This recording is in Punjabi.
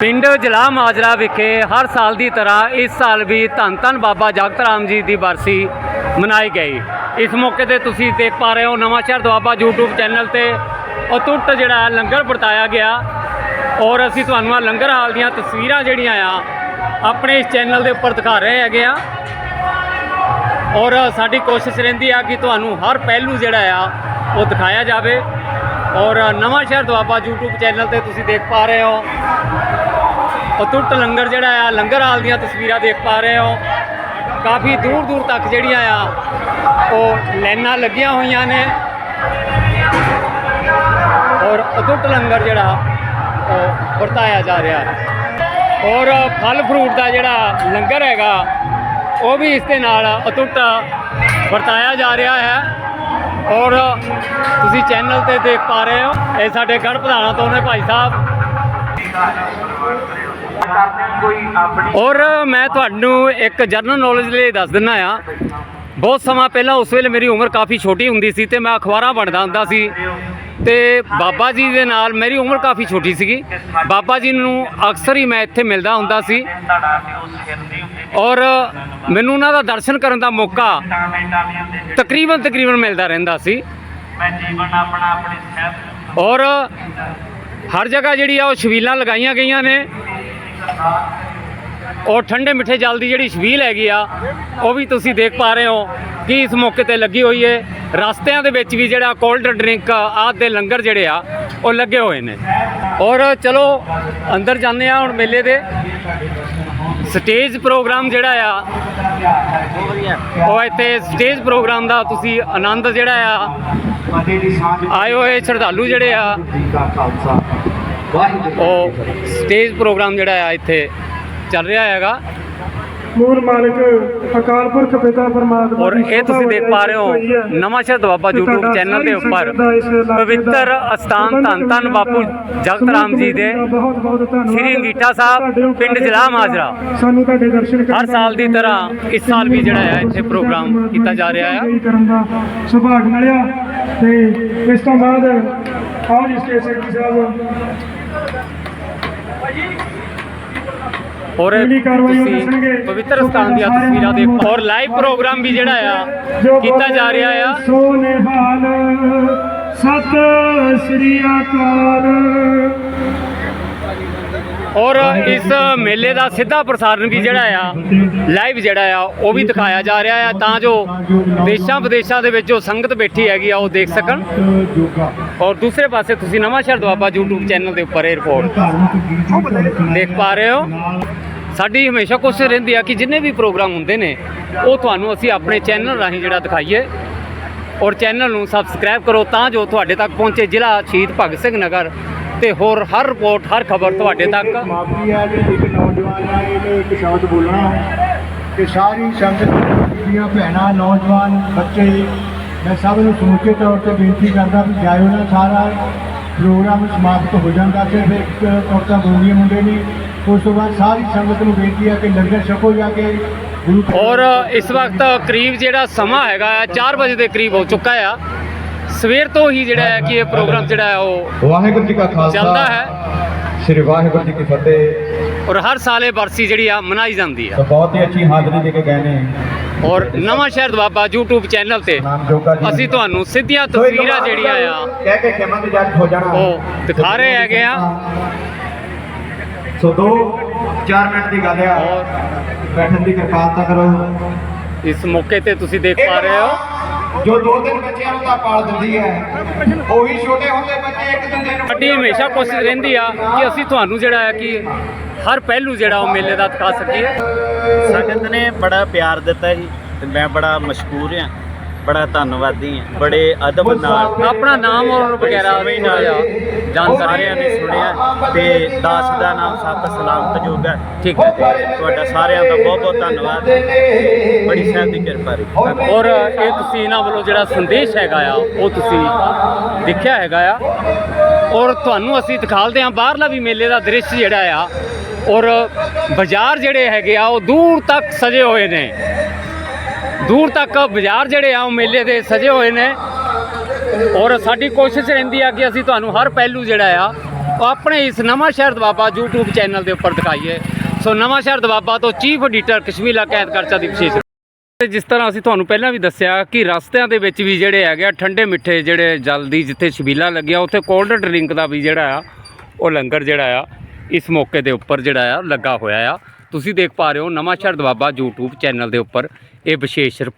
ਪਿੰਡ ਜਲਾ ਮਾਜਰਾ ਵਿਖੇ ਹਰ ਸਾਲ ਦੀ ਤਰ੍ਹਾਂ ਇਸ ਸਾਲ ਵੀ ਧੰਨ ਧੰਨ ਬਾਬਾ ਜਗਤ ਰਾਮ ਜੀ ਦੀ ਬਰਸੀ ਮਨਾਈ ਗਈ। ਇਸ ਮੌਕੇ ਤੇ ਤੁਸੀਂ ਦੇਖ ਪਾ ਰਹੇ ਹੋ ਨਵਾਂਸ਼ਹਿਰ ਦੁਆਬਾ YouTube ਚੈਨਲ ਤੇ ਅਤੁੱਟ ਜਿਹੜਾ ਲੰਗਰ ਵਰਤਾਇਆ ਗਿਆ। ਔਰ ਅਸੀਂ ਤੁਹਾਨੂੰ ਆ ਲੰਗਰ ਹਾਲ ਦੀਆਂ ਤਸਵੀਰਾਂ ਜਿਹੜੀਆਂ ਆ, ਆਪਣੇ ਇਸ ਚੈਨਲ ਦੇ ਉੱਪਰ ਦਿਖਾ ਰਹੇ ਹੈਗੇ ਆ। ਔਰ ਸਾਡੀ ਕੋਸ਼ਿਸ਼ ਰਹਿੰਦੀ ਆ ਕਿ ਤੁਹਾਨੂੰ ਹਰ ਪਹਿਲੂ ਜਿਹੜਾ ਆ, ਉਹ ਦਿਖਾਇਆ ਜਾਵੇ। ਔਰ ਨਵਾਂ ਸ਼ਹਿਰ ਦੁਆਬਾ YouTube ਚੈਨਲ ਤੇ ਤੁਸੀਂ ਦੇਖ ਪਾ ਰਹੇ ਹੋ। ਅਤੁੱਟ ਲੰਗਰ ਜਿਹੜਾ ਆ, ਲੰਗਰ ਹਾਲ ਦੀਆਂ ਤਸਵੀਰਾਂ ਦੇਖ ਪਾ ਰਹੇ ਹੋ। ਕਾਫੀ ਦੂਰ ਦੂਰ ਤੱਕ ਜਿਹੜੀਆਂ ਆ, ਉਹ ਲਾਈਨਾਂ ਲੱਗੀਆਂ ਹੋਈਆਂ ਨੇ। ਔਰ ਅਤੁੱਟ ਲੰਗਰ ਜਿਹੜਾ, ਉਹ ਵਰਤਾਇਆ ਜਾ ਰਿਹਾ। ਔਰ ਫਲ ਫਰੂਟ ਦਾ ਜਿਹੜਾ ਲੰਗਰ ਹੈਗਾ, ਉਹ ਵੀ ਇਸ ਦੇ ਨਾਲ ਅਤੁੱਟ ਵਰਤਾਇਆ ਜਾ ਰਿਹਾ ਹੈ। ਔਰ ਤੁਸੀਂ ਚੈਨਲ ਤੇ ਦੇਖ ਪਾ ਰਹੇ ਹੋ। ਇਹ ਸਾਡੇ ਗੜ ਪ੍ਰਧਾਨਾਂ ਤੋਂ ਨੇ ਭਾਈ ਸਾਹਿਬ। ਔਰ ਮੈਂ ਤੁਹਾਨੂੰ ਇੱਕ ਜਨਰਲ ਨੌਲੇਜ ਲਈ ਦੱਸ ਦਿੰਦਾ ਆ। ਬਹੁਤ ਸਮਾਂ ਪਹਿਲਾਂ ਉਸ ਵੇਲੇ ਮੇਰੀ ਉਮਰ ਕਾਫੀ ਛੋਟੀ ਹੁੰਦੀ ਸੀ ਤੇ ਮੈਂ ਅਖਬਾਰਾਂ ਪੜ੍ਹਦਾ ਹੁੰਦਾ ਸੀ। ਤੇ ਬਾਬਾ ਜੀ ਦੇ ਨਾਲ ਮੇਰੀ ਉਮਰ ਕਾਫੀ ਛੋਟੀ ਸੀਗੀ। ਬਾਬਾ ਜੀ ਨੂੰ ਅਕਸਰ ਹੀ ਮੈਂ ਇੱਥੇ ਮਿਲਦਾ ਹੁੰਦਾ ਸੀ। ਔਰ ਮੈਨੂੰ ਉਹਨਾਂ ਦਾ ਦਰਸ਼ਨ ਕਰਨ ਦਾ ਮੌਕਾ ਤਕਰੀਬਨ ਤਕਰੀਬਨ ਮਿਲਦਾ ਰਹਿੰਦਾ ਸੀ। ਮੈਂ ਜੀਵਨ ਆਪਣਾ ਆਪਣੀ ਸਹਿਤ ਔਰ ਹਰ ਜਗ੍ਹਾ ਜਿਹੜੀ ਆ ਉਹ ਛਬੀਲਾਂ ਲਗਾਈਆਂ ਗਈਆਂ ਨੇ। ਔਰ ਠੰਡੇ ਮਿੱਠੇ ਜਲ ਦੀ ਜਿਹੜੀ ਛਬੀਲ ਹੈਗੀ ਆ, ਉਹ ਵੀ ਤੁਸੀਂ ਦੇਖ ਪਾ ਰਹੇ ਹੋ ਕਿ ਇਸ ਮੌਕੇ ਤੇ ਲੱਗੀ ਹੋਈ ਹੈ ਰਸਤਿਆਂ ਦੇ ਵਿੱਚ ਵੀ ਜਿਹੜਾ ਕੋਲਡ ਡਰਿੰਕ ਆਦਿ ਦੇ ਲੰਗਰ ਜਿਹੜੇ ਆ, ਉਹ ਲੱਗੇ ਹੋਏ ਨੇ। ਔਰ ਚਲੋ, ਅੰਦਰ ਜਾਂਦੇ ਆ ਹੁਣ ਮੇਲੇ ਦੇ। ਸਟੇਜ ਪ੍ਰੋਗਰਾਮ ਜਿਹੜਾ ਆ, ਉਹ ਇੱਥੇ ਸਟੇਜ ਪ੍ਰੋਗਰਾਮ ਦਾ ਤੁਸੀਂ ਆਨੰਦ ਜਿਹੜਾ ਆ, ਆਏ ਹੋਏ ਸ਼ਰਧਾਲੂ ਜਿਹੜੇ ਆ ਉਹ ਸਟੇਜ ਪ੍ਰੋਗਰਾਮ ਜਿਹੜਾ ਆ ਇੱਥੇ ਚੱਲ ਰਿਹਾ ਹੈਗਾ। ਮੂਲ ਮਾਲਕ ਅਕਾਲ ਪੁਰਖ ਪਿਤਾ ਪਰਮਾਤਮਾ ਔਰ ਇਹ ਤੁਸੀਂ ਦੇਖ ਪਾ ਰਹੇ ਹੋ ਨਵਾਂ ਸ਼ਹਿਰ ਦੁਆਬਾ YouTube ਚੈਨਲ ਦੇ ਉੱਪਰ ਪਵਿੱਤਰ ਅਸਥਾਨ ਧੰਨ ਧੰਨ ਬਾਪੂ ਜਗਤ ਰਾਮ ਜੀ ਦੇ। ਬਹੁਤ ਬਹੁਤ ਧੰਨਵਾਦ। ਸ੍ਰੀ ਅੰਗੀਠਾ ਸਾਹਿਬ ਪਿੰਡ ਜਲਾ ਮਾਜਰਾ। ਸਾਨੂੰ ਤੁਹਾਡੇ ਦਰਸ਼ਨ ਕਰਨ ਹਰ ਸਾਲ ਦੀ ਤਰ੍ਹਾਂ ਇਸ ਸਾਲ ਵੀ ਜਿਹੜਾ ਹੈ ਇੱਥੇ ਪ੍ਰੋਗਰਾਮ ਕੀਤਾ ਜਾ ਰਿਹਾ ਹੈ ਕਰਨ ਦਾ ਸੁਭਾਗ ਮਿਲਿਆ। ਤੇ ਇਸ ਤੋਂ ਬਾਅਦ ਆਓ ਜੀ ਸਟੇਜ ਸੈਕਟਰੀ ਸਾਹਿਬ। ਔਰ ਤੁਸੀਂ। ਪਵਿੱਤਰ ਸਥਾਨ ਦੀਆਂ ਤਸਵੀਰਾਂ ਦੇਖੋ ਔਰ ਲਾਈਵ ਪ੍ਰੋਗਰਾਮ ਵੀ ਜਿਹੜਾ ਆ ਕੀਤਾ ਜਾ ਰਿਹਾ ਆ ਸੋਨੇ ਹਾਲ ਸਤਿ ਸ੍ਰੀ ਅਕਾਲ ਔਰ ਇਸ ਮੇਲੇ ਦਾ ਸਿੱਧਾ ਪ੍ਰਸਾਰਣ ਵੀ ਜਿਹੜਾ ਆ ਲਾਈਵ ਜਿਹੜਾ ਆ, ਉਹ ਵੀ ਦਿਖਾਇਆ ਜਾ ਰਿਹਾ ਆ। ਤਾਂ ਜੋ ਦੇਸ਼ਾਂ ਵਿਦੇਸ਼ਾਂ ਦੇ ਵਿੱਚ ਜੋ ਸੰਗਤ ਬੈਠੀ ਹੈਗੀ ਆ, ਉਹ ਦੇਖ ਸਕਣ। ਔਰ ਦੂਸਰੇ ਪਾਸੇ ਤੁਸੀਂ ਨਵਾਂ ਸ਼ਹਿਰ ਦੁਆਬਾ YouTube ਚੈਨਲ ਦੇ ਉੱਪਰ ਇਹ ਰਿਪੋਰਟ ਦੇਖ ਪਾ ਰਹੇ ਹੋ। ਸਾਡੀ ਹਮੇਸ਼ਾ ਕੋਸ਼ਿਸ਼ ਰਹਿੰਦੀ ਆ ਕਿ ਜਿੰਨੇ ਵੀ ਪ੍ਰੋਗਰਾਮ ਹੁੰਦੇ ਨੇ, ਉਹ ਤੁਹਾਨੂੰ ਅਸੀਂ ਆਪਣੇ ਚੈਨਲ ਰਾਹੀਂ ਜਿਹੜਾ ਦਿਖਾਈਏ। ਔਰ ਚੈਨਲ ਨੂੰ ਸਬਸਕ੍ਰਾਈਬ ਕਰੋ ਤਾਂ ਜੋ ਤੁਹਾਡੇ ਤੱਕ ਪਹੁੰਚੇ ਜ਼ਿਲ੍ਹਾ ਸ਼ਹੀਦ ਭਗਤ ਸਿੰਘ ਨਗਰ ਤੇ ਹੋਰ ਹਰ ਰਿਪੋਰਟ ਹਰ ਖਬਰ ਤੁਹਾਡੇ ਤੱਕ। ਸਮਾਪਤੀ ਹੈ ਜੀ ਇੱਕ ਨੌਜਵਾਨ ਇਹਨੇ ਇੱਕ ਸ਼ਬਦ ਬੋਲਣਾ ਕਿ ਸਾਰੀ ਸੰਗਤ ਦੀਆਂ ਭੈਣਾਂ ਨੌਜਵਾਨ ਬੱਚੇ ਮੈਂ ਸਭ ਨੂੰ ਸਮੁੱਚੇ ਤੌਰ ਤੇ ਬੇਨਤੀ ਕਰਦਾ ਵੀ ਜਾਇਓ ਨਾ ਸਾਰਾ ਪ੍ਰੋਗਰਾਮ ਸਮਾਪਤ ਹੋ ਜਾਂਦਾ ਤੇ ਫਿਰ ਇੱਕ ਔਰਤਾਂ ਬੋਲੀਆਂ ਮੁੰਡੇ ਨੇ। ਉਸ ਤੋਂ ਬਾਅਦ ਸਾਰੀ ਸੰਗਤ ਨੂੰ ਬੇਨਤੀ ਹੈ ਕਿ ਲੰਗਰ ਛਕੋ ਜਾ ਕੇ। ਔਰ ਇਸ ਵਕਤ ਕਰੀਬ ਜਿਹੜਾ ਸਮਾਂ ਹੈਗਾ ਆ 4 ਵਜੇ ਦੇ ਕਰੀਬ ਹੋ ਚੁੱਕਾ ਆ। ਸਵੇਰ ਤੋਂ ਹੀ ਜਿਹੜਾ ਹੈ ਕਿ ਇਹ ਪ੍ਰੋਗਰਾਮ ਜਿਹੜਾ ਹੈ ਉਹ ਵਾਹਿਗੁਰੂ ਜੀ ਕਾ ਖਾਲਸਾ। ਚੱਲਦਾ ਹੈ। ਸ੍ਰੀ ਵਾਹਿਗੁਰੂ ਜੀ ਕੀ ਫਤਿਹ। ਔਰ ਹਰ ਸਾਲ ਇਹ ਬਰਸੀ ਜਿਹੜੀ ਆ ਮਨਾਈ ਜਾਂਦੀ ਆ। ਬਹੁਤ ਹੀ ਅੱਛੀ ਹਾਜ਼ਰੀ ਦੇ ਕੇ ਗਏ ਨੇ। ਔਰ ਨਵਾਂ ਸ਼ਹਿਰ ਦੁਆਬਾ YouTube ਚੈਨਲ ਤੇ ਅਸੀਂ ਤੁਹਾਨੂੰ ਸਿੱਧੀਆਂ ਤਸਵੀਰਾਂ ਜਿਹੜੀਆਂ ਆ ਕਹਿ ਕੇ ਖਿਮਾ ਤੇ ਜੱਜ ਹੋ ਜਾਣਾ। ਉਹ ਦਿਖਾ ਰਹੇ ਹੈਗੇ ਆ। ਸੋ 2 4 ਮਿੰਟ ਦੀ ਗੱਲ ਆ। ਔਰ ਬੈਠਣ ਦੀ ਕਿਰਪਾਲਤਾ ਕਰੋ। ਇਸ ਮੌਕੇ ਤੇ ਤੁਸੀਂ ਦੇਖ ਪਾ ਰਹੇ ਹੋ। ਜੋ ਦੋ ਦਿਨ ਬੱਚਿਆਂ ਨੂੰ ਤਾਂ ਪਾਲ ਦਿੰਦੀ ਹੈ। ਉਹੀ ਛੋਟੇ ਹੁੰਦੇ ਬੱਚੇ ਇੱਕ ਦੂਜੇ ਨੂੰ ਸਾਡੀ ਹਮੇਸ਼ਾ ਕੋਸ਼ਿਸ਼ ਰਹਿੰਦੀ ਆ ਕਿ ਅਸੀਂ ਤੁਹਾਨੂੰ ਜਿਹੜਾ ਹੈ ਕਿ ਹਰ ਪਹਿਲੂ ਜਿਹੜਾ ਉਹ ਮੇਲੇ ਦਾ ਦਿਖਾ ਸਕੀਏ। ਸੰਗਤ ਨੇ ਬੜਾ ਪਿਆਰ ਦਿੱਤਾ ਜੀ ਤੇ ਮੈਂ ਬੜਾ ਮਸ਼ਕੂਰ ਹਾਂ। ਬੜਾ ਧੰਨਵਾਦੀ ਹਾਂ। ਬੜੇ ਅਦਬ ਨਾਲ ਆਪਣਾ ਨਾਮ ਔਰ ਵਗੈਰਾ ਥੋੜ੍ਹਾ ਨਾਲ ਜਾਣਕਾਰੀ ਸਾਰਿਆਂ ਨੇ ਸੁਣਿਆ ਤੇ ਦਾਸ ਦਾ ਨਾਮ ਸਤ ਸਲਾਮਤ ਜੋਗ ਹੈ। ਠੀਕ ਹੈ ਤੁਹਾਡਾ ਸਾਰਿਆਂ ਦਾ ਬਹੁਤ ਬਹੁਤ ਧੰਨਵਾਦ। ਬੜੀ ਸਾਹਿਬ ਦੀ ਕਿਰਪਾ ਰਹੀ। ਔਰ ਇਹ ਤੁਸੀਂ ਇਹਨਾਂ ਵੱਲੋਂ ਜਿਹੜਾ ਸੰਦੇਸ਼ ਹੈਗਾ ਆ ਉਹ ਤੁਸੀਂ ਦੇਖਿਆ ਹੈਗਾ ਆ। ਔਰ ਤੁਹਾਨੂੰ ਅਸੀਂ ਦਿਖਾਲਦੇ ਹਾਂ ਬਾਹਰਲਾ ਵੀ ਮੇਲੇ ਦਾ ਦ੍ਰਿਸ਼ ਜਿਹੜਾ ਆ। ਔਰ ਬਾਜ਼ਾਰ ਜਿਹੜੇ ਹੈਗੇ ਆ ਉਹ ਦੂਰ ਤੱਕ ਸਜੇ ਹੋਏ ਨੇ। ਦੂਰ ਤੱਕ ਬਾਜ਼ਾਰ ਜਿਹੜੇ ਆ, ਉਹ ਮੇਲੇ ਦੇ ਸਜੇ ਹੋਏ ਨੇ। ਔਰ ਸਾਡੀ ਕੋਸ਼ਿਸ਼ ਰਹਿੰਦੀ ਆ ਕਿ ਅਸੀਂ ਤੁਹਾਨੂੰ ਹਰ ਪਹਿਲੂ ਜਿਹੜਾ ਆ, ਉਹ ਆਪਣੇ ਇਸ ਨਵਾਂ ਸ਼ਹਿਰ ਦਵਾਬਾ YouTube ਚੈਨਲ ਦੇ ਉੱਪਰ ਦਿਖਾਈਏ। ਸੋ ਨਵਾਂ ਸ਼ਹਿਰ ਦਵਾਬਾ ਤੋਂ ਚੀਫ ਐਡੀਟਰ ਕਸ਼ਮੀਲਾ ਕੈਦ ਕਰਚਾ ਦੀ ਵਿਸ਼ੇਸ਼ ਤੇ ਜਿਸ ਤਰ੍ਹਾਂ ਅਸੀਂ ਤੁਹਾਨੂੰ ਪਹਿਲਾਂ ਵੀ ਦੱਸਿਆ ਕਿ ਰਸਤਿਆਂ ਦੇ ਵਿੱਚ ਵੀ ਜਿਹੜੇ ਹੈਗੇ ਆ, ਠੰਡੇ ਮਿੱਠੇ ਜਿਹੜੇ ਜਲ ਦੀ ਜਿੱਥੇ ਛਬੀਲਾ ਲੱਗਿਆ, ਉੱਥੇ ਕੋਲਡ ਡਰਿੰਕ ਦਾ ਵੀ ਜਿਹੜਾ ਆ, ਉਹ ਲੰਗਰ ਜਿਹੜਾ ਆ, ਇਸ ਮੌਕੇ ਦੇ ਉੱਪਰ ਜਿਹੜਾ ਆ, ਲੱਗਾ ਹੋਇਆ ਆ। ਤੁਸੀਂ ਦੇਖ ਪਾ ਰਹੇ ਹੋ ਨਵਾਂ ਸ਼ਹਿਰ ਦਵਾਬਾ YouTube ਚੈਨਲ ਦੇ ਉੱਪਰ ਇਹ ਵਿਸ਼ੇਸ਼ ਰਿਪੋਰਟ